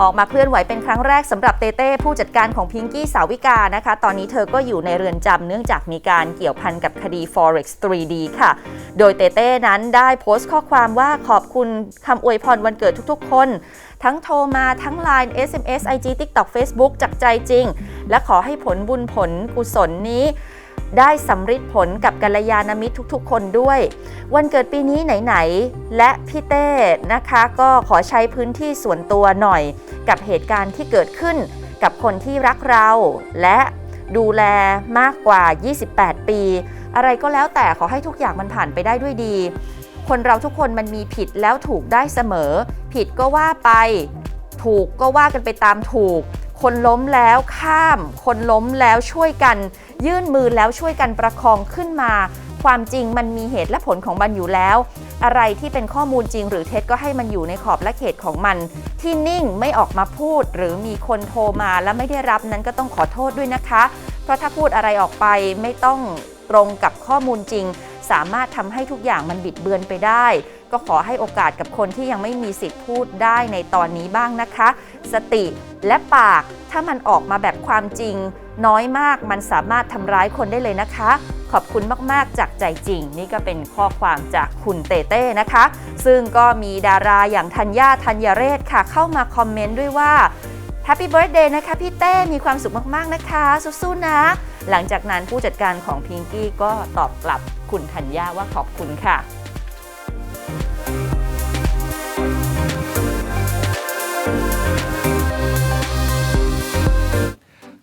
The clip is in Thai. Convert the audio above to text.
ออกมาเคลื่อนไหวเป็นครั้งแรกสำหรับเต้เต้ผู้จัดการของพิงกี้สาวิกานะคะ ตอนนี้เธอก็อยู่ในเรือนจำเนื่องจากมีการเกี่ยวพันกับคดี Forex 3D ค่ะ โดยเต้เต้นั้นได้โพสต์ข้อความว่าขอบคุณคำอวยพรวันเกิดทุกๆ คน ทั้งโทรมาทั้ง Line SMS IG TikTok Facebook จากใจจริง และขอให้ผลบุญผลกุศลนี้ ได้สำฤทธิ์ผลกับกัลยาณมิตรทุกๆ คนด้วย วันเกิดปีนี้ไหนๆ และพี่เต้นะคะ ก็ขอใช้พื้นที่ส่วนตัวหน่อย กับเหตุการณ์ที่เกิดขึ้นกับคนที่รักเราและดูแลมากกว่า 28 ปี อะไรก็แล้วแต่ขอให้ทุกอย่างมันผ่านไปได้ด้วยดี คนเราทุกคนมันมีผิดแล้วถูกได้เสมอ ผิดก็ว่าไป ถูกก็ว่ากันไปตามถูก คนล้มแล้วข้าม คนล้มแล้วช่วยกัน ยื่นมือแล้วช่วยกันประคองขึ้นมา ความจริงมันมีเหตุและผลของมันอยู่แล้ว อะไรที่เป็นข้อมูลจริงหรือเท็จก็ให้มันอยู่ในขอบและเขตของมัน ที่นิ่งไม่ออกมาพูด หรือมีคนโทรมาแล้วไม่ได้รับนั้นก็ต้องขอโทษด้วยนะคะ เพราะถ้าพูดอะไรออกไปไม่ต้องตรงกับข้อมูลจริง สามารถทำให้ทุกอย่างมันบิดเบือนไปได้ ก็ขอให้โอกาสกับคนที่ยังไม่มีสิทธิ์พูดได้ในตอนนี้บ้างนะคะ สติและปากถ้ามันออกมาแบบความจริง น้อยมากมันสามารถทำร้ายคนได้เลยนะคะ ขอบคุณมากๆจากใจจริง นี่ก็เป็นข้อความจากคุณเต้เต้นะคะ ซึ่งก็มีดาราอย่างธัญญาธัญเรศค่ะ เข้ามาคอมเมนต์ด้วยว่า แฮปปี้เบิร์ดเดย์นะคะพี่เต้มีความสุขมากๆนะคะ สู้ๆนะ หลังจากนั้นผู้จัดการของพิงกี้ก็ตอบกลับคุณธัญญาว่าขอบคุณค่ะ